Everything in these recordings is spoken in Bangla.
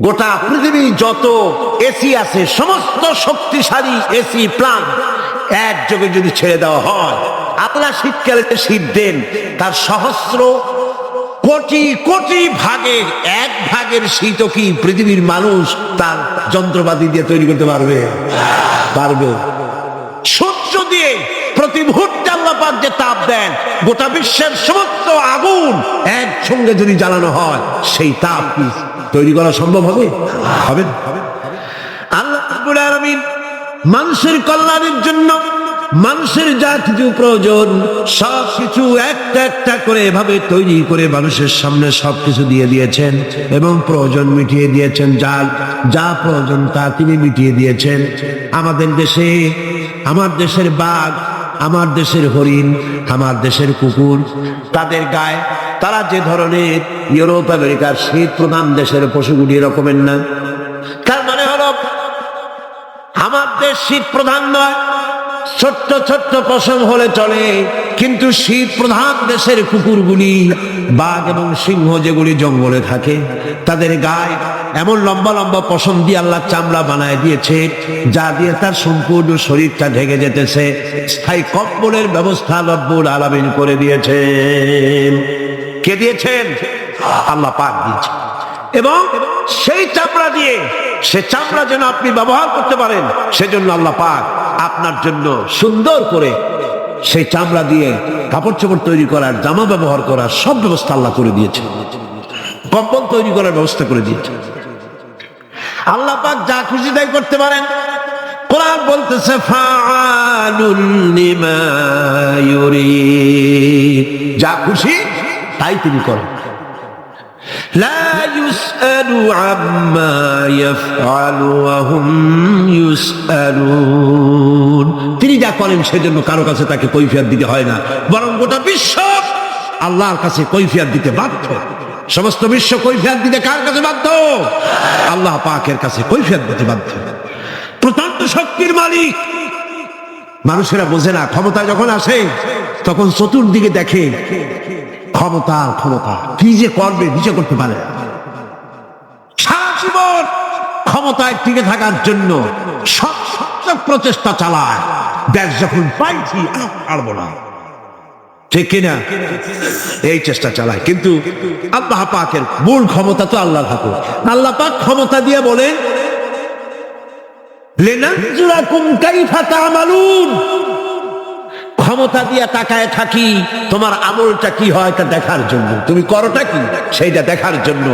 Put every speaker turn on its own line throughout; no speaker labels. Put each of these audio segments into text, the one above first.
গোটা পৃথিবী যত এসি আছে, সমস্ত শক্তিশালী এসি প্লান্ট একযোগে যদি ছেড়ে দেওয়া হয় আল্লাহ শীতকালে যে শীত দেন, তার সহস্র কোটি কোটি ভাগের এক ভাগের শীত কি পৃথিবীর মানুষ তার যন্ত্রপাতি দিয়ে তৈরি করতে পারবে? পারবে। সূর্য দিয়ে প্রতি মুহূর্তে আল্লাহ পাক যে তাপ দেন, গোটা বিশ্বের সমস্ত আগুন একসঙ্গে যদি জ্বালানো হয়, সেই তাপ কি তৈরি করা সম্ভব হবে? হবে। আল্লাহ মানুষের কল্যাণের জন্য মানুষের যা কিছু প্রয়োজন সব কিছু একটা একটা করে এভাবে তৈরি করে মানুষের সামনে সব কিছু দিয়ে দিয়েছেন এবং প্রয়োজন মিটিয়ে দিয়েছেন। যার যা প্রয়োজন তা তিনি মিটিয়ে দিয়েছেন। আমাদের দেশে, আমার দেশের বাঘ আমার দেশের হরিণ, আমার দেশের কুকুর, তাদের গায়ে তারা যে ধরনের ইউরোপ, আমেরিকার শীত প্রধান দেশের পশুগুলি রকমের না। তার মানে হল, আমার দেশ শীত প্রধান নয় ছোট্ট ছোট্ট পশম হলে চলে, কিন্তু শীত প্রধান দেশের কুকুরগুলি, বাঘ এবং সিংহ যেগুলি জঙ্গলে থাকে, তাদের গায়ে এমন লম্বা লম্বা পশম দিয়ে আল্লাহ চামড়া বানায় দিয়েছে, যা দিয়ে তার সম্পূর্ণ শরীরটা ঢেকে যেতেছে। স্থায়ী কম্বলের ব্যবস্থা রব্বুল আলামিন করে দিয়েছেন। কে দিয়েছেন? আল্লাহ পাক দিয়েছে এবং সেই চামড়া দিয়ে, সে চামড়া যেন আপনি ব্যবহার করতে পারেন, সেজন্য আল্লাহ পাক আপনার জন্য সুন্দর করে সেই চামড়া দিয়ে কাপড় চোপড় তৈরি করার, জামা ব্যবহার করার সব ব্যবস্থা আল্লাহ করে দিয়েছে কম্বল তৈরি করার ব্যবস্থা করে দিয়েছে আল্লাহ পাক যা খুশি তাই করতে পারেন। কোরআন বলতেছে যা খুশি তাই তিনি করেন। لا يسأل عما يفعل وهم يسألون তিনি যা করেন সেজন্য কারো কাছে তাকে কৈফিয়ত দিতে হয় না বরং গোটা বিশ্ব আল্লাহর কাছে কৈফিয়ত দিতে বাধ্য সমস্ত বিশ্ব কৈফিয়ত দিতে কার কাছে বাধ্য আল্লাহ পাকের কাছে কৈফিয়ত দিতে বাধ্য প্রচন্ড শক্তির মালিক মানুষেরা বোঝে না ক্ষমতা যখন আসে তখন চতুর্দিকে দেখে ক্ষমতা আর ক্ষমতা কি যে করবে নিজে করতে পারে না। ক্ষমতায় টিকে থাকার জন্য সব সব প্রচেষ্টা চালায়। দেশ যখন পাইছি পারব না। ঠিক কিনা? এই চেষ্টা চালায়। কিন্তু আল্লাহ পাকের মূল ক্ষমতা তো আল্লাহ হাতে আল্লাহ পাক ক্ষমতা দিয়ে বলেন, লেনানজুরাকুম কাইফা তা'মালুন। ক্ষমতা দিয়ে তাকায় থাকি, তোমার আমলটা কি হয় তা দেখার জন্য। তুমি করোটা কি? সেইটা দেখার জন্য।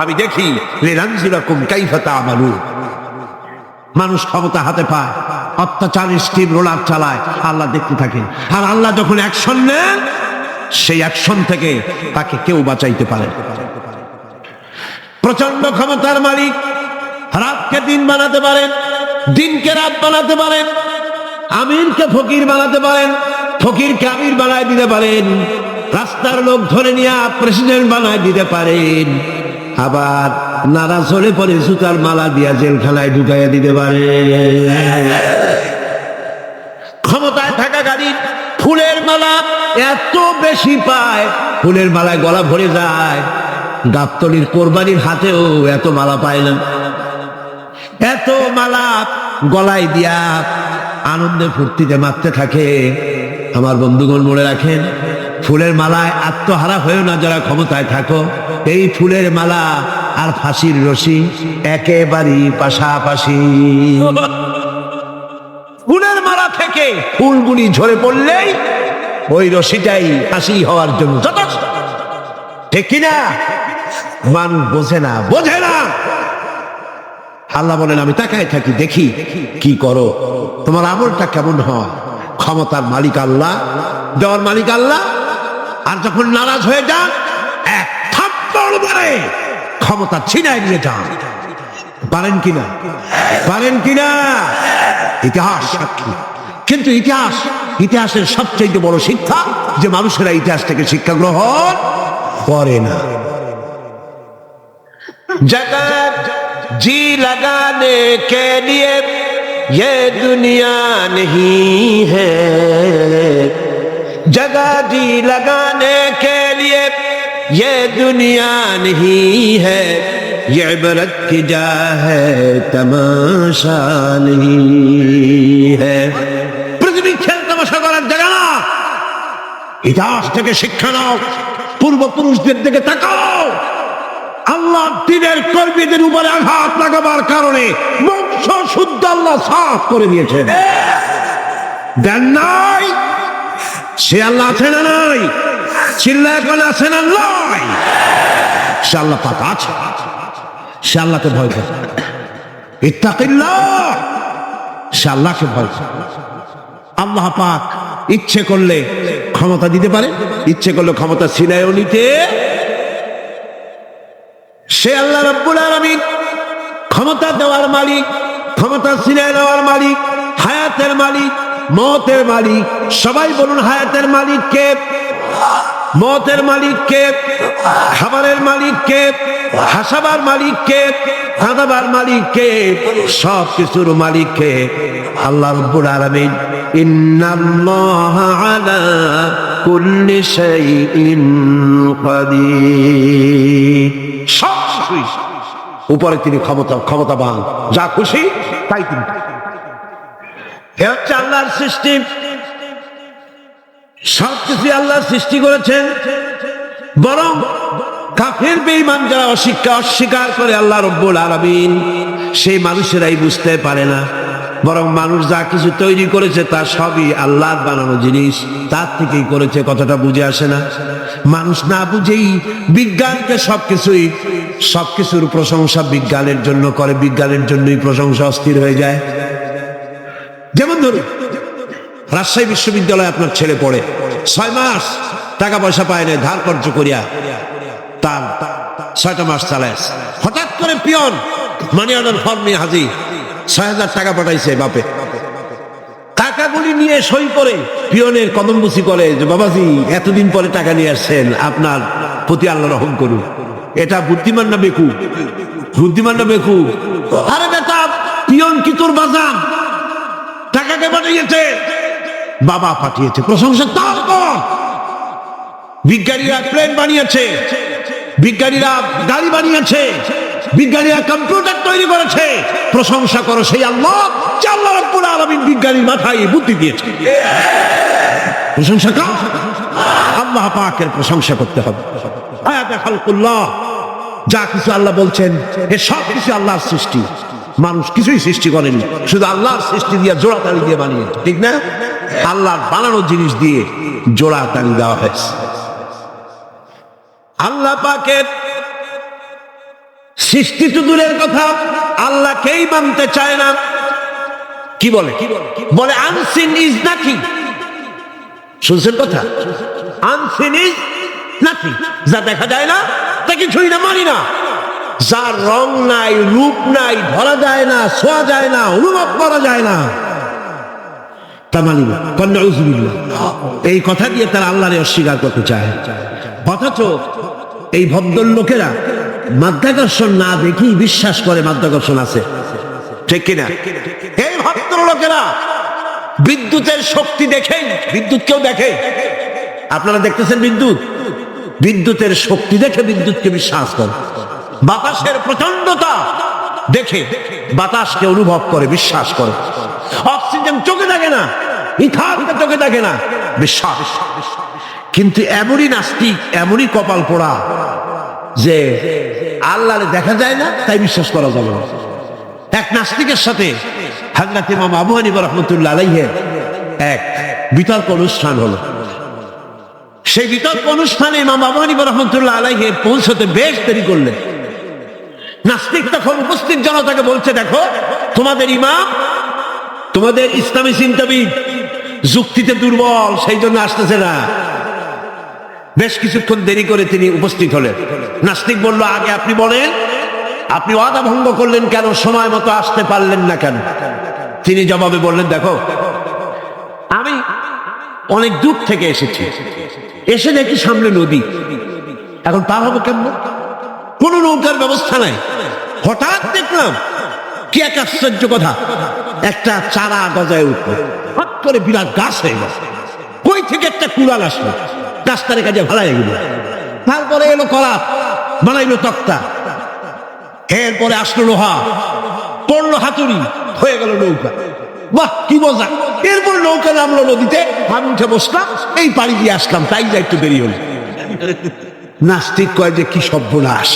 আমি দেখি লেনানজুরাকুম কাইফা তা'মালুন। মানুষ ক্ষমতা হাতে পায়, অত্যাচারের স্টিম রোলার চালায়, আল্লাহ দেখতে থাকেন আর আল্লাহ যখন অ্যাকশন নেন, সেই অ্যাকশন থেকে তাকে কেউ বাঁচাইতে পারে। প্রচণ্ড ক্ষমতার মালিক, রাতকে দিন বানাতে পারেন, দিনকে রাত বানাতে পারেন আমিরকে ফকির বানাতে পারেন ফকিরকে আমির বানায় দিতে পারেন। রাস্তার লোক ধরে নিয়ে প্রেসিডেন্ট বানায় দিতে পারেন। আবার নারাজ চলে পরে সুতার মালা দিয়া জেলখানায় ঢুকাইয়া দিতে পারে। ক্ষমতায় থাকা গাড়ি ফুলের মালা এত বেশি পায়, ফুলের মালায় গলা ভরে যায়। গাবতলির কোরবানির হাতেও এত মালা পায় না। এত মালা গলায় দিয়া আনন্দে ফুর্তিতে মারতে থাকে। আমার বন্ধুগণ মনে রাখেন, ফুলের মালায় আত্মহারা হয়েও না যারা ক্ষমতায় থাকো। এই ফুলের মালা আর ফাঁসির রশি একেবারেই পাশাপাশি। ফুলের মালা থেকে ফুলগুলি ঝরে পড়লেই ওই রশিটাই ফাঁসি হওয়ার জন্য যথেষ্ট। ঠিক কিনা? মানুষ বোঝে না বোঝে না। আল্লাহ বলেন, আমি তাকায় থাকি, দেখি কি করো। তোমার আমলটা কেমন হয়? ক্ষমতার মালিক আল্লাহ, দেওয়ার মালিক আল্লাহ, আর যখন নারাজ হয়ে যান, এক থাপ্পড় মারে ক্ষমতা ছিনায় নিয়ে যান। পারেন কিনা? পারেন কিনা? ইতিহাস সাক্ষী। কিন্তু ইতিহাস, ইতিহাসের সবচেয়ে বড় শিক্ষা যে মানুষেরা ইতিহাস থেকে শিক্ষা গ্রহণ করে না। জগৎ জি লাগানে কে নিয়ে یہ دنیا نہیں ہے۔ جگہ جی لگانے کے لیے یہ دنیا نہیں ہے۔ یہ عبرت کی جا ہے، تماشا نہیں ہے۔ পৃথিবী খেল তামাশা করার জায়গা تک ইতিহাস থেকে শিক্ষা নাও পূর্বপুরুষদের দিকে তাকাও আল্লাহ দিনের কর্মীদের উপরে আঘাত লাগাবার কারণে বংশ শুদ্ধ আল্লাহ সাফ করে দিয়েছেন। দেন নাই? সে আল্লাহ আছে না নাই? চিল্লা এখন আছে না নাই? সে আল্লাহ পাক আছে। সে আল্লাহকে ভয় করে। ইত্তাকিল্লাহ! সে আল্লাহকে ভয় করে। আল্লাহ পাক ইচ্ছে করলে ক্ষমতা দিতে পারে, ইচ্ছে করলে ক্ষমতা ছিনায়ও নিতে সে আল্লাহ রব্বুল আলামিন ক্ষমতা দেওয়ার মালিক, ক্ষমতা ছিনায় নেওয়ার মালিক, হায়াতের মালিক, মতের মালিক। সবাই বলুন, হায়াতের মালিক কে? মতের মালিক কে? খাবারের মালিক কে? হাসাবার মালিক কে? কাঁদাবার মালিক কে? সব কিছুর মালিক কে? আল্লাহ রব্বুল আলামিন, ইন্নাল্লাহা আলা কুল্লি শাইইন সব উপরে তিনি ক্ষমতা, ক্ষমতাবান। যা খুশি, তাই তিনি। হচ্ছে আল্লাহর সৃষ্টি। সব কিছু আল্লাহ সৃষ্টি করেছেন। বরং কাফের বেঈমান যারা অশিক্ষা, অস্বীকার করে আল্লাহ রব্বুল আলামিন, সেই মানুষেরাই বুঝতে পারে না। বরং মানুষ যা কিছু তৈরি করেছে তা সবই আল্লাহর বানানো জিনিস। তার থেকেই করেছে, কথাটা বুঝে আসে না। মানুষ না বুঝেই বিজ্ঞানকে সবকিছুই, সবকিছুর প্রশংসা বিজ্ঞানের জন্য করে, বিজ্ঞানের জন্যই প্রশংসা অস্থির হয়ে যায়। যেমন ধরুন, রাজশাহী বিশ্ববিদ্যালয়ে আপনার ছেলে পড়ে, ছয় মাস টাকা পয়সা পায় না, ধার কর্য করিয়া তার ছয়টা মাস চালায়। হঠাৎ করে পিয়ন মানি অর্ডার ফর্ম হাজির। ছয় হাজার টাকা পাঠাইছে বাপে। টাকাগুলি নিয়ে সই করে পিয়নের কদমবুসি করে যে, বাবাজি, এতদিন পরে টাকা নিয়ে আসছেন, আপনার প্রতি আল্লাহ রহম করুন। এটা বুদ্ধিমান না বেকু বুদ্ধিমান না বেকু আরে বেটা, পিয়ন কি তোর বাজান টাকাকে পাঠিয়েছে। বাবা পাঠিয়েছে, প্রশংসা তার বিজ্ঞানীরা প্লেন বানিয়েছে। বিজ্ঞানীরা গাড়ি বানিয়েছে। বিজ্ঞানীরা কম্পিউটার তৈরি করেছে। প্রশংসা করো সেই আল্লাহ আল্লাহ রাব্বুল আলামিন বিজ্ঞানীর মাথায় বুদ্ধি দিয়েছে। প্রশংসা কর। আল্লাহ পাকের প্রশংসা করতে হবে। আয়াতে যা কিছু আল্লাহ বলছেন, এ সব কিছু আল্লাহর সৃষ্টি। মানুষ কিছুই সৃষ্টি করেনি, শুধু আল্লাহর সৃষ্টি দিয়ে জোড়া তালি দিয়ে বানিয়ে, ঠিক না? আল্লাহর বানানো জিনিস দিয়ে জোড়া তালি দেওয়া হয়েছে। আল্লাহ পাকের সৃষ্টি তো দূরের কথা আল্লাহকেই মানতে চায় না? কি বলে? বলে, আনসিন ইজ নাথিং। শুনছেন কথা? Unseen is nothing. যা দেখা যায় না, তা কিছুই না, মানি না। যার রং নাই, রূপ নাই, ধরা যায় না ছোঁয়া যায় না, অনুভব করা যায় না। তা মানি না। কন্যা উজবিল্লাহ। এই কথা দিয়ে তারা আল্লাহরে অস্বীকার করতে চায়। অথচ এই ভদ্রলোকেরা মাধ্যাকর্ষণ না দেখেই বিশ্বাস করে মাধ্যাকর্ষণ আছে। ঠিক কিনা? এই ভদ্রলোকেরা বিদ্যুতের শক্তি দেখেই, বিদ্যুৎ কেউ দেখে? আপনারা দেখতেছেন বিদ্যুৎ? বিদ্যুতের শক্তি দেখে বিদ্যুৎকে বিশ্বাস করে। বাতাসের প্রচন্ডতা দেখে বাতাসকে অনুভব করে, বিশ্বাস করে। অক্সিজেন চোখে দেখে না ইথারকে চোখে দেখে না, বিশ্বাস। কিন্তু এমনই নাস্তিক, এমনই কপাল পোড়া যে আল্লাহরে দেখা যায় না, তাই বিশ্বাস করা যাবে না। এক নাস্তিকের সাথে হাজরাত ইমাম আবু হানিফা রহমতুল্লাহ আলাইহের এক বিতর্ক অনুষ্ঠান হলো। সেই বিতর্ক অনুষ্ঠানে ইমাম আবু হানিফা রহমতুল্লাহ আলাইহে পৌঁছতে বেশ দেরি করলেন। নাস্তিক তখন উপস্থিত জনতাকে বলছে, দেখো, তোমাদের ইমাম, তোমাদের ইসলামী চিন্তাবিদ, যুক্তিতে দুর্বল, সেই জন্য আসতেছে না। বেশ কিছুক্ষণ দেরি করে তিনি উপস্থিত হলেন। নাস্তিক বলল, আগে আপনি বলেন, আপনি ওয়াদা ভঙ্গ করলেন কেন? সময় মতো আসতে পারলেন না কেন? তিনি জবাবে বললেন, দেখো, আমি অনেক দূর থেকে এসেছি। এসে দেখি সামনে নদী। এখন পার হব কেমন? কোন নৌকার ব্যবস্থা নাই। হঠাৎ দেখলাম, কি এক আশ্চর্য কথা। একটা চারা গজায় উঠল। হঠাৎ করে বিরাট গাছ হয়ে গেছে কই থেকে একটা কুড়াল আসলো? রাস্তার কাজে ভালাই গেল। তারপরে এলো কলাপ বানাইলো তক্তা। এরপরে আসলো লোহা, পড়ল হাতুড়ি, হয়ে গেল নৌকা। বাহ, কি মজা। এরপর নৌকা নামলো নদীতে, আমি উঠে বসলাম, এই পাড়ি দিয়ে আসলাম, তাই যা একটু দেরি হলো। নাস্তিক কয় যে কি সর্বনাশ।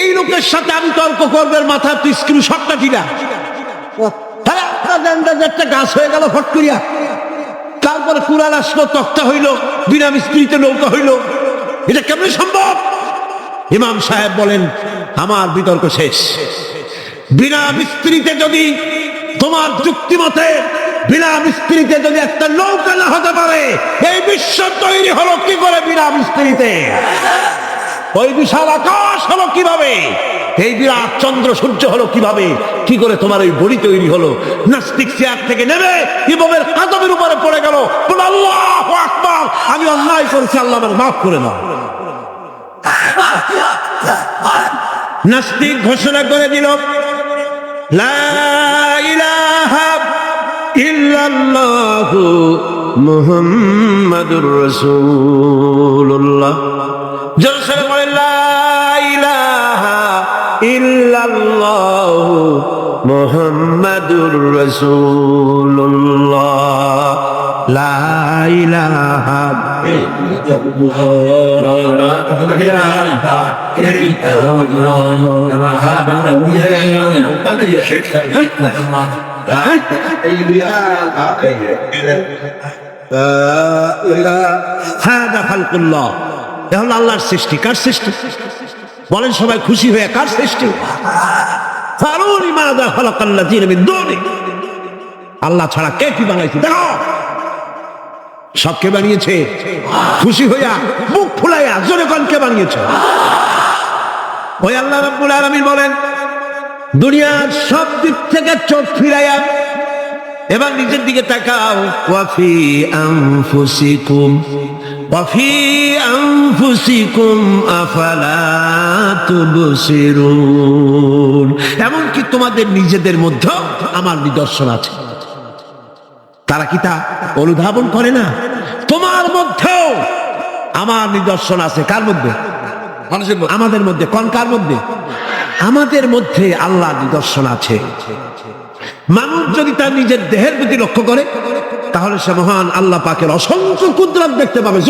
এই লোকের সাথে আমি তর্ক করবার মাথা তুই স্ক্রু শটটা কিনা। তাহলে আপনার জানটা যে একটা গাছ হয়ে গেল ফট করিয়া তারপরে কুড়াল আসলো, তক্তা হইল। বিনা মিস্ত্রিতে নৌকা হইল। এটা কেমন সম্ভব? ইমাম সাহেব বলেন, আমার বিতর্ক শেষ। বিনা মিস্ত্রিতে যদি তোমার যুক্তি মতে বিনা মিস্ত্রিতে যদি একটা নৌকা না হতে পারে, এই বিশ্ব তৈরি হলো কি করে বিনা মিস্ত্রিতে ওই বিশাল আকাশ হলো কীভাবে? এই বিরাট চন্দ্র সূর্য হলো কীভাবে? কি করে তোমার ওই বড়ি তৈরি হলো? নাস্তিক চেয়ার থেকে নেমে ইমামের কাদমের উপরে পড়ে গেল। আল্লাহ আমি অন্যায় করেছি, আল্লাহ আমার মাফ করে নাও নাস্তিক ঘোষণা করে দিল মুহাম্মাদুর রাসূলুল্লাহ। জোরসে বলে ইল্লাল্লাহু মুহাম্মাদুর রাসূলুল্লাহ। লা আল্লাহর সৃষ্টি। কার সৃষ্টি? বলেন সবাই খুশি হয়ে কার সৃষ্টি? আল্লাহ ছাড়া কে কি বানাইছে? দেখো। সব কে বানিয়েছে। খুশি হইয়া মুখ ফুলাইয়া জোরে কন কে বানিয়েছে। ওই আল্লাহ রাব্বুল বলেন, দুনিয়ার সব দিক থেকে চোখ ফিরাইয়া এবার নিজের দিকে তাকাও। এমনকি তোমাদের নিজেদের মধ্যে আমার নিদর্শন আছে। তারা কি তা অনুধাবন করে না? তোমার মধ্যেও আমার নিদর্শন আছে। কার মধ্যে?
মানুষের
আমাদের মধ্যে। কোন কার মধ্যে? আমাদের মধ্যে আল্লাহ নিদর্শন আছে। মানুষ যদি তার নিজের দেহের প্রতি লক্ষ্য করে তাহলে সে মহান আল্লাহ পাকের অসংখ্য কুদরত দেখতে পাবে।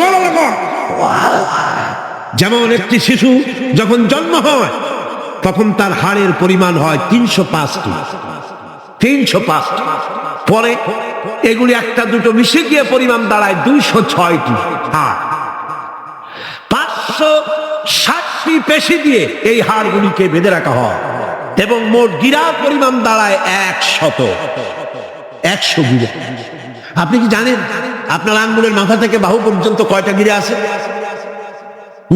যেমন একটি শিশু যখন জন্ম হয় তখন তার হাড়ের পরিমাণ হয় তিনশো পাঁচটি। তিনশো পাঁচটি পরে এগুলি একটা দুটো মিশে গিয়ে পরিমাণ দাঁড়ায় দুইশো ছয়টি। হাড় পাঁচশো ষাটটি পেশি দিয়ে এই হাড়গুলিকে বেঁধে রাখা হয় এবং মোট গিরা পরিমাণ দাঁড়ায় এক শত একশো গিরা। আপনি কি জানেন আপনার আঙ্গুলের মাথা থেকে বাহু পর্যন্ত কয়টা গিরা আছে?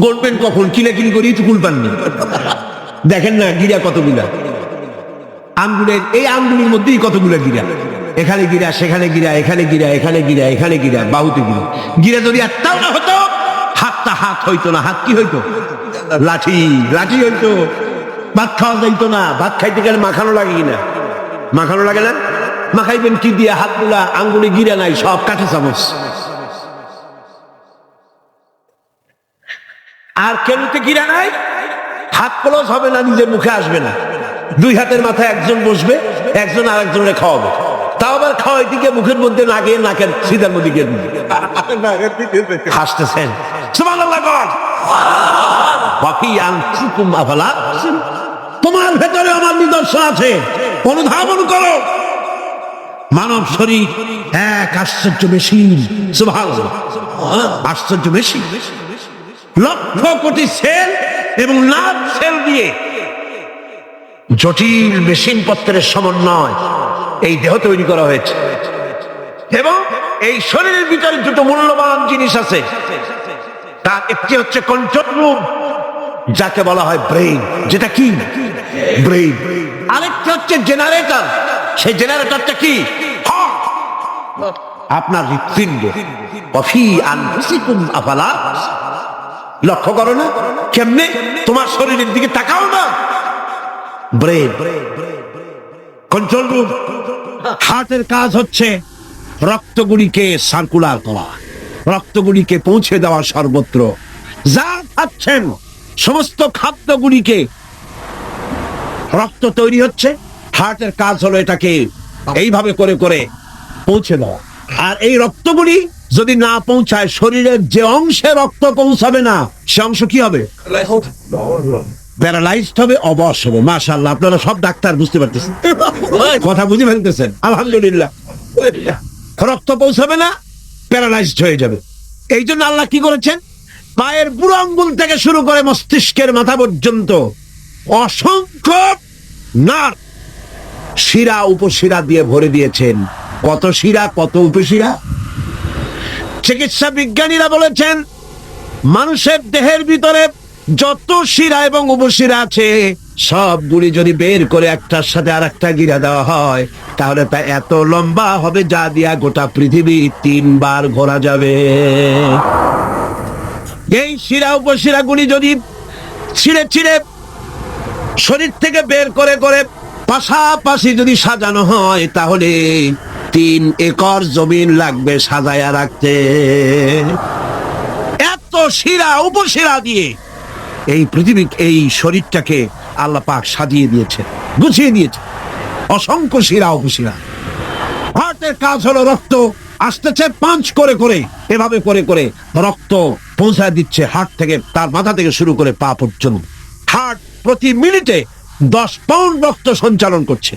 গড়বেন কখন? কিলে কিল করি টুকুল পাননি। দেখেন না গিরা কত কতগুলা। আঙ্গুলের, এই আঙ্গুলের মধ্যেই কতগুলা গিরা? এখানে গিরা, সেখানে গিরা, এখানে গিরা এখানে গিরা এখানে গিরা, বাহুতে গিরা। গিরা যদি একটাও না হতো, হাতটা হাত হইতো না, হাত কি হইতো? লাঠি লাঠি হইতো। ভাত খাওয়া যাইতো না, ভাত খাইতে গেলে মাখানো লাগে কিনা? মাখানো লাগে না? মাখাইবেন কি দিয়ে? হাতগুলা, আঙ্গুলে গিরা নাই, সব কাঠে চামচ। আর কেনুতে গিরা নাই? হাত ক্লোজ হবে না, নিজের মুখে আসবে না। দুই হাতের মাথায় একজন বসবে একজন আর একজনের খাওয়াবে। তাও আবার খাওয়াই দিকে মুখের মধ্যে না গিয়ে নাকের সিধার মধ্যে। গিয়ে। হাসতেছেন তোমার ভেতরে আমার নিদর্শন আছে। অনুধাবন করো। মানব শরীর এক আশ্চর্য মেশিন। আশ্চর্য মেশিন। লক্ষ কোটি সেল এবং লাভ সেল দিয়ে জটিল মেশিন পত্রের সমন্বয় এই দেহ তৈরি করা হয়েছে। এবং এই শরীরের ভিতরে দুটো মূল্যবান জিনিস আছে। তার একটি হচ্ছে কন্ট্রোল রুম যাকে বলা হয় ব্রেইন যেটা কি? ব্রেইন আরেকটি হচ্ছে জেনারেটর সেই জেনারেটরটা কি। আপনার হৃৎপিণ্ড। কফি আফালা। লক্ষ্য করো না, কেমনে? তোমার শরীরের দিকে তাকাও না। ব্রেন কন্ট্রোল রুম হার্টের কাজ হচ্ছে রক্তগুলিকে সার্কুলার করা। রক্তগুলিকে পৌঁছে দেওয়া সর্বত্র। যা খাচ্ছেন, সমস্ত খাদ্যগুলিকে। রক্ত তৈরি হচ্ছে হার্টের কাজ হলো এটাকে এইভাবে করে করে পৌঁছে দেওয়া। আর এই রক্তগুলি যদি না পৌঁছায়, শরীরের যে অংশে রক্ত পৌঁছাবে না, সে অংশ কি হবে? প্যারালাইজড হবে অবশ হবে। মাশাল্লাহ আপনারা সব ডাক্তার বুঝতে পারতেছেন। কথা বুঝে ফেলতেছেন। আলহামদুলিল্লাহ। রক্ত পৌঁছাবে না প্যারালাইজড হয়ে যাবে। এই জন্য আল্লাহ কি করেছেন? পায়ের বুড়ো আঙ্গুল থেকে শুরু করে মস্তিষ্কের মাথা পর্যন্ত অসংখ্য নার শিরা উপশিরা দিয়ে ভরে দিয়েছেন। কত শিরা কত উপশিরা? চিকিৎসা বিজ্ঞানীরা বলেছেন মানুষের দেহের ভিতরে যত শিরা এবং উপশিরা আছে, সবগুলি যদি বের করে একটার সাথে আর একটা গিরা দেওয়া হয়, তাহলে তা এত লম্বা হবে যা দিয়া গোটা পৃথিবী তিনবার ঘোরা যাবে। এই শিরা উপশিরা গুলি যদি ছিঁড়ে ছিঁড়ে শরীর থেকে বের করে করে পাশাপাশি যদি সাজানো হয়, তাহলে তিন একর জমিন লাগবে সাজায়া রাখতে। এত শিরা, উপশিরা দিয়ে এই পৃথিবী, এই শরীরটাকে আল্লাহ পাক সাজিয়ে দিয়েছে, গুছিয়ে দিয়েছে। অসংখ্য শিরা উপশিরা হার্টের কাজ হলো রক্ত, আসতেছে পাঁচ করে করে, এভাবে করে করে রক্ত পৌঁছায় দিচ্ছে হার্ট থেকে, তার মাথা থেকে শুরু করে পা পর্যন্ত। হার্ট প্রতি মিনিটে দশ পাউন্ড রক্ত সঞ্চালন করছে।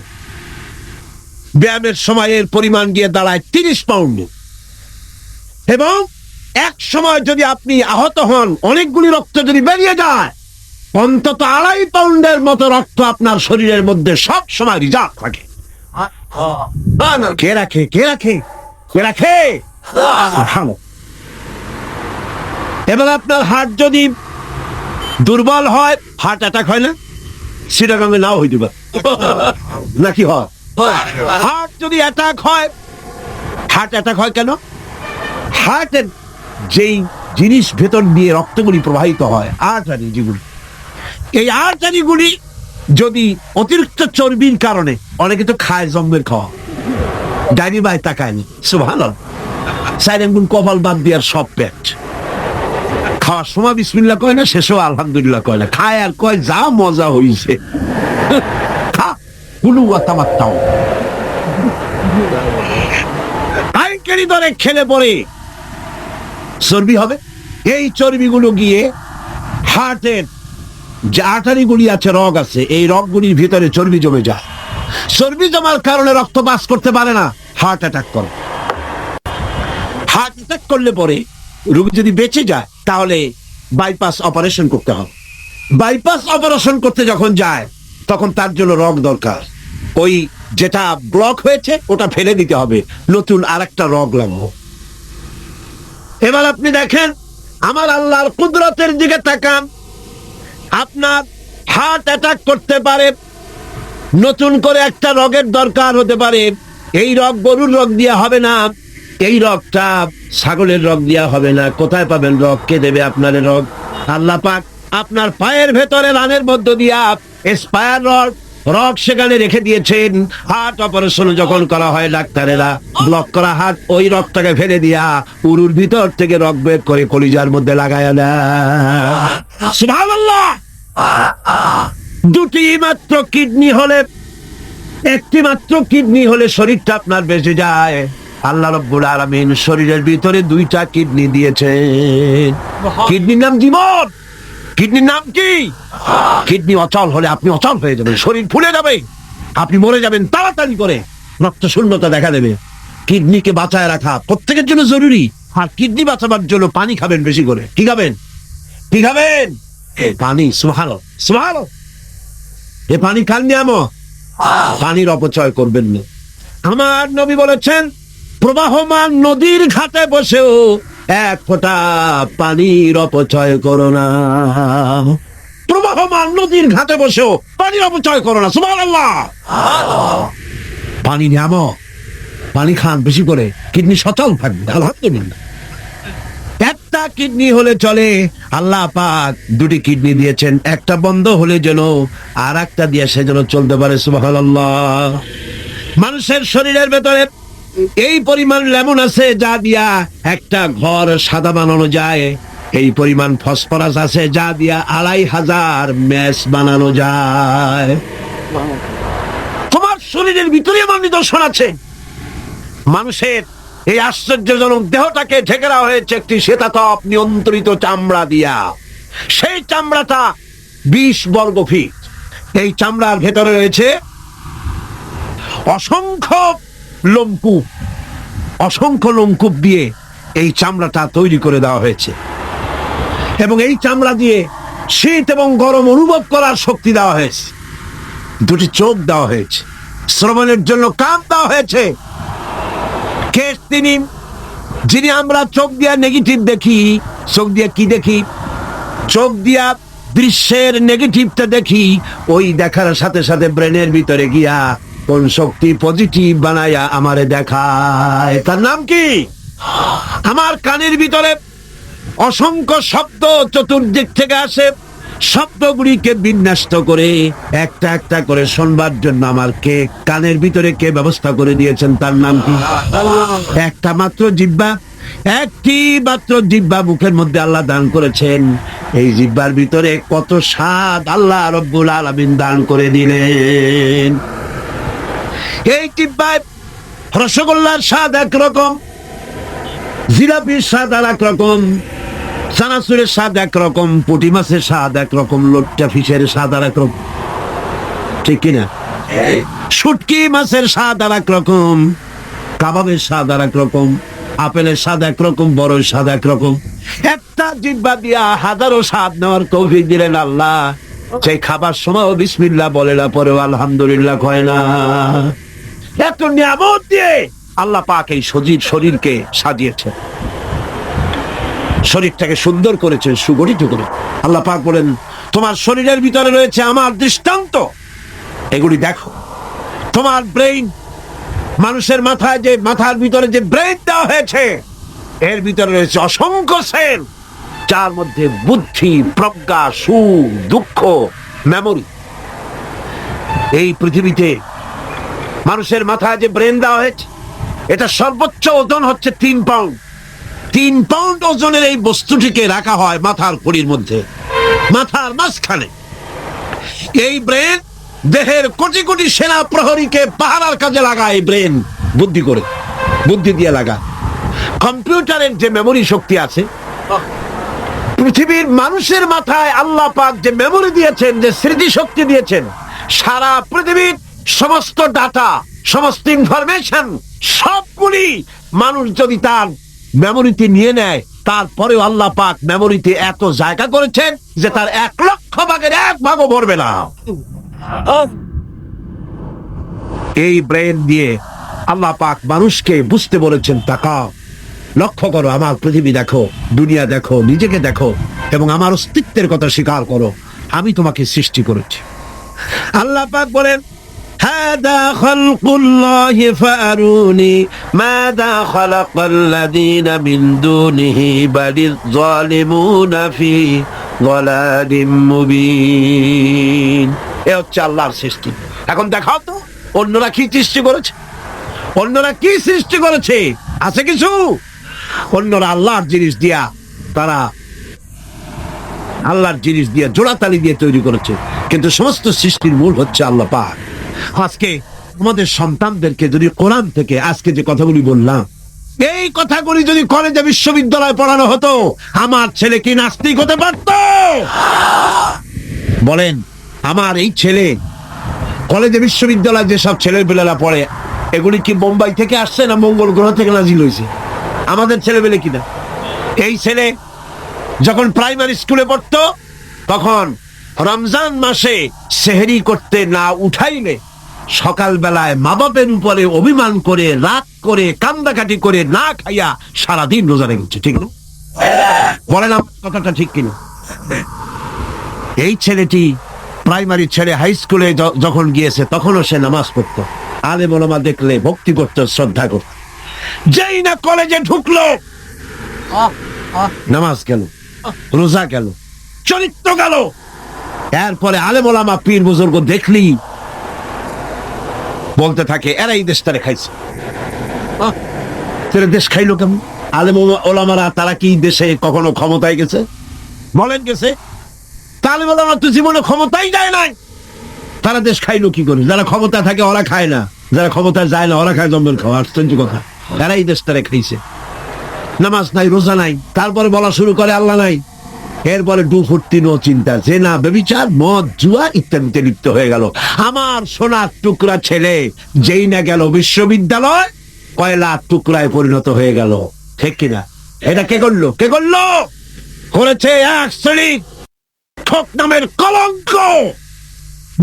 ব্যায়ামের সময়ের পরিমাণ গিয়ে দাঁড়ায় তিরিশ পাউন্ড। এবং এক সময় যদি আপনি আহত হন, অনেকগুলি রক্ত যদি বেরিয়ে যায়, অন্তত আড়াই পাউন্ডের মতো রক্ত আপনার শরীরের মধ্যে সব সময় রিজার্ভ থাকে। কে রাখে? কে রাখে? কে রাখে? এবার আপনার হার্ট যদি দুর্বল হয়, হার্ট অ্যাটাক হয় না? সিটাগাঙ্গে নাও হইতে পারে। নাকি হয়? হার্ট যদি অ্যাটাক হয়, হার্ট অ্যাটাক হয় কেন? হার্টের যেই জিনিস ভেতর দিয়ে রক্তগুলি প্রবাহিত হয় আর্টারি যেগুলি এই আর্টারিগুলি যদি অতিরিক্ত চর্বির কারণে অনেকে তো খায় জম্মের খাওয়া। ডাইনি বাই তাকায় নি ভালো সাইরেন গুণ কপাল বাদ দিয়ার সব পেট। খাওয়ার সময় বিসমিল্লা কয় না, শেষও আলহামদুলিল্লাহ কয় না। খায় আর কয়, যা মজা হইছে। খা, কুলু তামাত্তাও পাইকারি দরে খেলে পরে চর্বি হবে? এই চর্বিগুলো গিয়ে হার্টের যে আটারিগুলি আছে, রগ আছে, এই রগগুলির ভিতরে চর্বি জমে যায়। চর্বি জমার কারণে রক্ত পাস করতে পারে না। হার্ট অ্যাটাক করে। হার্ট অ্যাটাক করলে পরে রোগী যদি বেঁচে যায়, তাহলে বাইপাস অপারেশন করতে হবে। বাইপাস অপারেশন করতে যখন যায়, তখন তার জন্য রগ দরকার। ওই যেটা ব্লক হয়েছে, ওটা ফেলে দিতে হবে। নতুন আর একটা রগ লাগবে। এবার আপনি দেখেন, আমার আল্লাহর কুদরতের দিকে তাকান। আপনার হার্ট অ্যাটাক করতে পারে, নতুন করে একটা রগের দরকার হতে পারে। এই রগ গরুর রগ দিয়ে হবে না, এই রগটা ছাগলের রগ দিয়া হবে না। কোথায় পাবেন রগ? কে দেবে আপনার রগ? আল্লাহ পাক আপনার পায়ের ভেতরে রানের মধ্য দিয়া এসপায়ার রড রগ সেখানে রেখে দিয়েছেন। হার্ট অপারেশন যখন করা হয় ডাক্তারেরা ব্লক করা হার্ট ওই রক্তটাকে ফেলে দিয়া উরুর ভিতর থেকে রগ বের করে কলিজার মধ্যে লাগায় না দুটি মাত্র কিডনি হলে একটি মাত্র কিডনি হলে শরীরটা আপনার বেঁচে যায়। আল্লাহ রব্বুল আলামিন শরীরের ভিতরে দুইটা কিডনি দিয়েছেন। কিডনির নাম জীবন। কিডনির নাম কি? কিডনি অচল হলে আপনি অচল হয়ে যাবেন, শরীর ফুলে যাবে। আপনি মরে যাবেন, তাড়াতাড়ি করে। রক্ত শূন্যতা দেখা দেবে। কিডনিকে বাঁচায় রাখা প্রত্যেকের জন্য জরুরি। আর কিডনি বাঁচাবার জন্য পানি খাবেন বেশি করে। কি খাবেন? কি খাবেন? পানি সুহালো সুহালো এ পানি খান নিয়াম পানির অপচয় করবেন না। আমার নবী বলেছেন, প্রবাহমান নদীর ঘাটে বসেও এক ফোঁটা পানির অপচয় করো না। প্রবাহমান নদীর ঘাটে বসেও পানির অপচয় করো না পানি নিয়াম পানি খান বেশি করে, কিডনি সচল থাকবে, আলহামদুলিল্লাহ। একটা কিডনি হলে চলে, আল্লাহ পাক দুটি কিডনি দিয়েছেন, একটা বন্ধ হলে যেন আর একটা দিয়ে সে যেন চলতে পারে, সুবহানাল্লাহ। মানুষের শরীরের ভেতরে এই পরিমাণ লেমন আছে যা দিয়া একটা ঘর সাদা বানানো যায়। এই পরিমাণ ফসফরাস আছে যা দিয়া আড়াই হাজার ম্যাচ বানানো যায়। তোমার শরীরের ভিতরে আমার নিদর্শন আছে। মানুষের এই আশ্চর্যজনক দেহটাকে দেওয়া হয়েছে একটি শ্বেতাতপ নিয়ন্ত্রিত চামড়া দিয়া। সেই চামড়াটা বিশ বর্গ ফিট। এই চামড়ার ভেতরে রয়েছে অসংখ্য লোমকূপ অসংখ্য লোমকূপ দিয়ে এই চামড়াটা তৈরি করে দেওয়া হয়েছে। এবং এই চামড়া দিয়ে শীত এবং গরম অনুভব করার শক্তি দেওয়া হয়েছে। দুটি চোখ দেওয়া হয়েছে। শ্রবণের জন্য কান দেওয়া হয়েছে। কে তিনি, যিনি আমরা চোখ দিয়া নেগেটিভ দেখি, চোখ দিয়া কি দেখি? চোখ দিয়া দৃশ্যের নেগেটিভটা দেখি, ওই দেখার সাথে সাথে ব্রেনের ভিতরে গিয়া কোন শক্তি পজিটিভ বানায়া আমারে দেখায়? তার নাম কি? আমার কানের ভিতরে অসংখ্য শব্দ চতুর্দিক থেকে আসে। শব্দগুলিকে বিন্যস্ত করে একটা একটা করে শোনবার জন্য আমার কে কানের ভিতরে কে ব্যবস্থা করে দিয়েছেন? তার নাম কি? একটা মাত্র জিব্বা একটি মাত্র জিব্বা মুখের মধ্যে আল্লাহ দান করেছেন। এই জিব্বার ভিতরে কত স্বাদ আল্লাহ রব্বুল আলমিন দান করে দিলেন। রসগোল্লার স্বাদ একরকম, জিলাপির স্বাদ আর এক রকম চানাচুরের স্বাদ একরকম, পুঁটি মাছের স্বাদ একরকম, লোট্টা ফিশের স্বাদ আর একরকম। ঠিক কিনা মাছের স্বাদ আর এক রকম কাবাবের স্বাদ আর এক রকম আপেলের স্বাদ একরকম স্বাদ একরকম। একটা জিব্বা দিয়া হাজারো স্বাদ নেওয়ার তৌফিক দিলেন আল্লাহ। সেই খাবার সময় বিসমিল্লাহ বলে না, পরেও আলহামদুলিল্লাহ কয় না। এত নিয়ামত দিয়ে আল্লাহ পাক এই সজীব শরীরকে সাজিয়েছে শরীরটাকে সুন্দর করেছেন, সুগঠিত করে। আল্লাহ পাক বলেন, তোমার শরীরের ভিতরে রয়েছে আমার দৃষ্টান্ত। এগুলি দেখো। তোমার ব্রেইন, মানুষের মাথায় যে, মাথার ভিতরে যে ব্রেইন দেওয়া হয়েছে, এর ভিতরে রয়েছে অসংখ্য সেল, যার মধ্যে বুদ্ধি, প্রজ্ঞা, সুখ, দুঃখ মেমোরি এই পৃথিবীতে মানুষের মাথায় যে ব্রেন দেওয়া হয়েছে, এটা সর্বোচ্চ ওজন হচ্ছে তিন পাউন্ড তিন পাউন্ড ওজনের এই বস্তুটিকে রাখা হয় মাথার খুঁড়ির মধ্যে। মাথার মাঝখানে। এই ব্রেন দেহের কোটি কোটি সেনা প্রহরীকে পাহারার কাজে লাগায় এই ব্রেন বুদ্ধি করে, বুদ্ধি দিয়ে লাগা কম্পিউটারের যে মেমোরি শক্তি আছে, পৃথিবীর মানুষের মাথায় আল্লাহ পাক যে মেমোরি দিয়েছেন, যে স্মৃতি শক্তি দিয়েছেন, সারা পৃথিবীর সমস্ত ডাটা সমস্ত ইনফরমেশন সবগুলি মানুষ যদি তার মেমোরিতে নিয়ে নেয়, তারপরেও আল্লাহ পাক মেমোরিতে এত জায়গা করেছেন যে তার এক লক্ষ ভাগের এক ভাগও ভরবে না। এই ব্রেন দিয়ে আল্লাহ পাক মানুষকে বুঝতে বলেছেন তাকাও লক্ষ্য করো আমার পৃথিবী দেখো, দুনিয়া দেখো, নিজেকে দেখো, এবং আমার অস্তিত্বের কথা স্বীকার করো। আমি তোমাকে সৃষ্টি করেছি। আল্লাহ পাক বলেন هذا خلق الله فأروني ماذا خلق الذين من دونه بل الظالمون في ضلال مبين এ হচ্ছে আল্লাহর সৃষ্টি এখন দেখাও তো অন্যরা কি সৃষ্টি করেছে অন্যরা কি সৃষ্টি করেছে আছে কিছু অন্যরা আল্লাহর জিনিস দিয়া তারা আল্লাহর জিনিস দিয়ে জোড়াতালি দিয়ে তৈরি করেছে কিন্তু সমস্ত সৃষ্টির মূল হচ্ছে আল্লাহ পাক আজকে আমাদের সন্তানদেরকে যদি কোরআন থেকে আজকে যে কথাগুলি বললাম, এই কথাগুলি যদি কলেজে বিশ্ববিদ্যালয়ে পড়ানো হতো, আমার ছেলে কি নাস্তিক হতে পারত? বলেন, আমার এই ছেলে কলেজে বিশ্ববিদ্যালয়ে যেসব ছেলেপেলেরা পড়ে, এগুলি কি বোম্বাই থেকে আসছে না মঙ্গল গ্রহ থেকে নাজিল হয়েছে? আমাদের ছেলেবেলে কিনা এই ছেলে যখন প্রাইমারি স্কুলে পড়তো, তখন রমজান মাসে সেহরি করতে না উঠাইলে সকালবেলায় মা বাপের উপরে অভিমান করে রাত করে, কান্দাকাটি করে না খাইয়া সারাদিন রোজা রেখেছে, ঠিক না? বলেন আমার কথাটা ঠিক কিনা? এই ছেলেটি প্রাইমারি ছেড়ে হাই স্কুলে যখন গিয়েছে, তখনও সে নামাজ পড়তো। আলে মোলামা দেখলে ভক্তি করত, শ্রদ্ধা করত। যেই না কলেজে ঢুকলো, নামাজ গেল, রোজা গেল, চরিত্র গেল। এরপরে আলে মোলামা পীর বুজুর্গ দেখলি বলতে থাকে এরা এই দেশটারে খাইছে। আহ, দেশ খাইলো কেমন? আলেম ওলা- ওলামারা তারা কি দেশে কখনো ক্ষমতায় গেছে? বলেন গেছে। তাহলে ওলামা তো জীবনে ক্ষমতাই যায় নাই। তারা দেশ খাইলো কি করে? যারা ক্ষমতা থাকে ওরা খায় না। যারা ক্ষমতা যায় না ওরা খায় জম্বেল খাওয়া। আশ্চর্য কথা। এরা এই দেশ তারা খাইছে। নামাজ নাই রোজা নাই। তারপরে বলা শুরু করে আল্লাহ নাই। এরপরে দু ফুর্তি নো চিন্তা যে না বেবিচার মদ, জুয়া ইত্যাদিতে লিপ্ত হয়ে গেল। আমার সোনার টুকরা ছেলে, যেই না গেল বিশ্ববিদ্যালয়, কয়লা টুকরায় পরিণত হয়ে গেল। ঠিক কিনা? এটা কে করল? কে করল? করেছে এক শ্রেণি ঠক নামের কলঙ্ক,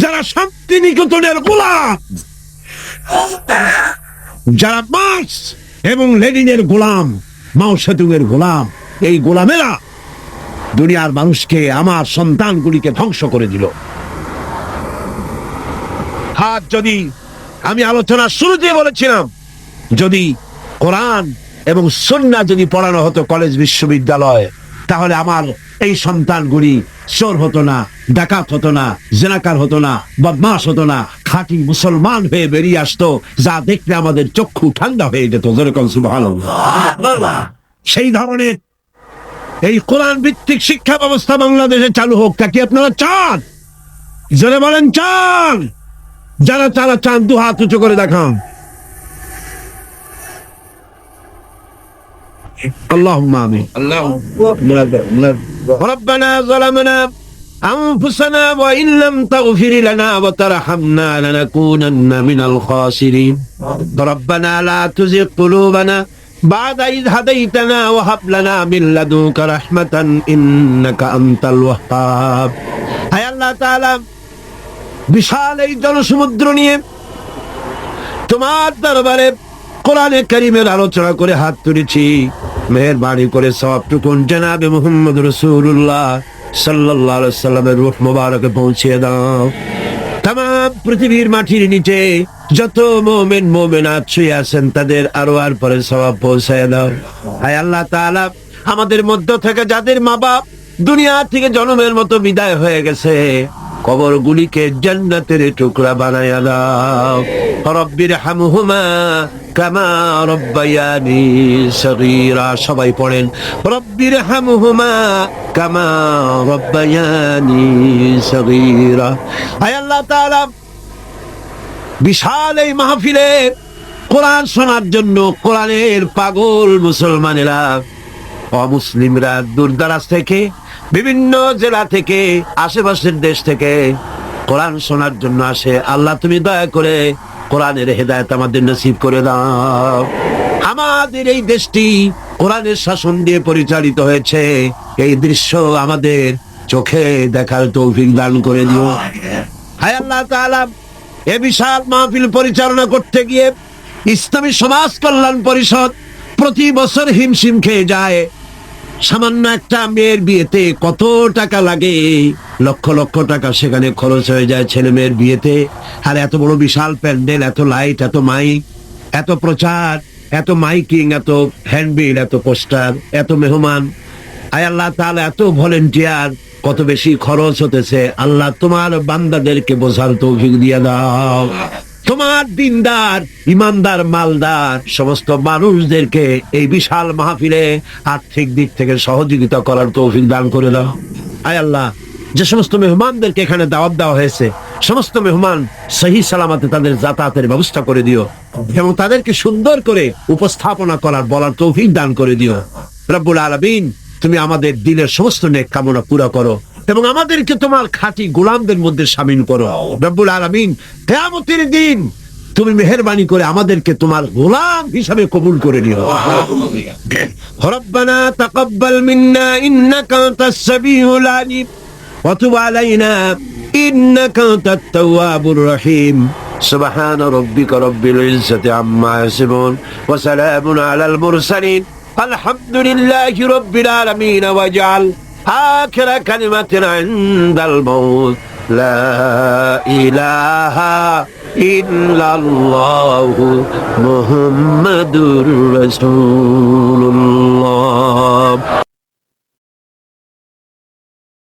যারা শান্তি নিকেতনের গোলাম। যারা মার্কস এবং লেনিনের গোলাম, মাও সেতুংয়ের গোলাম। এই গোলামেরা দুনিয়ার মানুষকে, আমার সন্তানগুলিকে ধ্বংস করে দিল। হাত যদি আমি আলোচনা শুরুতে বলেছিলাম, যদি কোরআন এবং সন্না যদি পড়ানো হতো কলেজ বিশ্ববিদ্যালয়, তাহলে আমার এই সন্তানগুলি চোর হতো না, ডাকাত হতো না, জেনাকার হতো না বদমাস হতো না, খাঁটি মুসলমান হয়ে বেরিয়ে আসতো, যা দেখলে আমাদের চক্ষু ঠান্ডা হয়ে যেত। সেই ধরনের এই কোরআন ভিত্তিক শিক্ষা ব্যবস্থা বাংলাদেশে চালু হোক তা কি আপনারা চান জোরে বলেন চান যারা তারা চান দু হাত উঁচু করে দেখান اللهم امين ربنا ظلمنا انفسنا وان لم تغفر لنا وترحمنا لنكونن من الخاسرين ربنا لا تزغ قلوبنا বাদ ইদ হাদাইতানা ওয়া হাব লানা মিন লাদুনকা রাহমাতান ইন্নাকা আনতাল ওয়াহ্হাব। হে আল্লাহ বিশাল এই জনসমুদ্র নিয়ে তোমার দরবারে কোরআনে করিমের আলোচনা করে হাত তুলেছি। মেহরবানি করে সবটুকুন জেনাবে মোহাম্মদ রসুল্লাহ সাল্লাহ সাল্লামের রুখ মোবারকে পৌঁছিয়ে দাও। তাম পৃথিবীর মাটির নিচে যত মোমেন মোমেন ছুঁয়ে আছেন, তাদের আরও আর পরে সবাব পৌঁছায় দাও। হায় আল্লাহ তাআলা, আমাদের মধ্য থেকে যাদের মা বাপ দুনিয়া থেকে জন্মের মতো বিদায় হয়ে গেছে কবর গুলিকে জান্নাতের টুকরা বানায় দাও। রব্বির হামহুমা কামা রব্বায়ানি সগীরা। সবাই পড়েন রব্বির হামহুমা কামা রব্বায়ানি সগীরা। আয় আল্লাহ তাআলা, বিশাল এই মাহফিলে কোরআন শোনার জন্য কোরআনের পাগল মুসলমানেরা, অমুসলিমরা দূরদারাজ থেকে, বিভিন্ন জেলা থেকে, আশেপাশের দেশ থেকে কোরআন শোনার জন্য আসে। আল্লাহ তুমি দয়া করে কোরআনের হেদায়ত আমাদের নসিব করে দাও। আমাদের এই দেশটি কোরআনের শাসন দিয়ে পরিচালিত হয়েছে। এই দৃশ্য আমাদের চোখে দেখার তৌফিক দান করে দিও। হায় আল্লাহ এ বিশাল মাহফিল পরিচালনা করতে গিয়ে ইসলামী সমাজ কল্যাণ পরিষদ প্রতি বছর হিমশিম খেয়ে যায়। সামান্য একটা মেয়ের বিয়েতে কত টাকা লাগে? লক্ষ লক্ষ টাকা সেখানে খরচ হয়ে যায় ছেলে মেয়ের বিয়েতে। আর এত বড় বিশাল প্যান্ডেল, এত লাইট, এত মাইক, এত প্রচার, এত মাইকিং, এত হ্যান্ডবিল, এত পোস্টার, এত মেহমান। আয় আল্লাহ তাহলে এত ভলেন্টিয়ার, কত বেশি খরচ হতেছে। আল্লাহ তোমার বান্দাদেরকে বোঝার তৌফিক দিয়ে দাও। তোমার দিনদার, ইমানদার, মালদার, সমস্ত মানুষদেরকে এই বিশাল মাহফিলে আর্থিক দিক থেকে সহযোগিতা করার তৌফিক দান করে দাও। আয় আল্লাহ, যে সমস্ত মেহমানদেরকে এখানে দাওয়াত দেওয়া হয়েছে, সমস্ত মেহমান সহি সালামাতে তাদের যাতায়াতের ব্যবস্থা করে দিও এবং তাদেরকে সুন্দর করে উপস্থাপনা করার, বলার তৌফিক দান করে দিও। রব্বুল আলমিন, তুমি আমাদের দিলের সমস্ত নেক কামনা পুরা করো। এবং আমাদেরকে তোমার খাঁটি গোলামদের মধ্যে সামিল করো রব্বুল আলমিন কেয়ামতের দিন তুমি মেহরবানি করে আমাদেরকে তোমার গোলাম হিসাবে কবুল করে নিও ربنا تقبل منا انك انت السميع العليم وتب علينا انك انت التواب الرحيم سبحان ربك رب العزة عما يصفون وسلام على المرسلين الحمد لله رب العالمين واجعل আখেরা কালিমাতের আন্দাল মৌত লা ইলাহা ইল্লাল্লাহু মুহাম্মাদুর রাসূলুল্লাহ।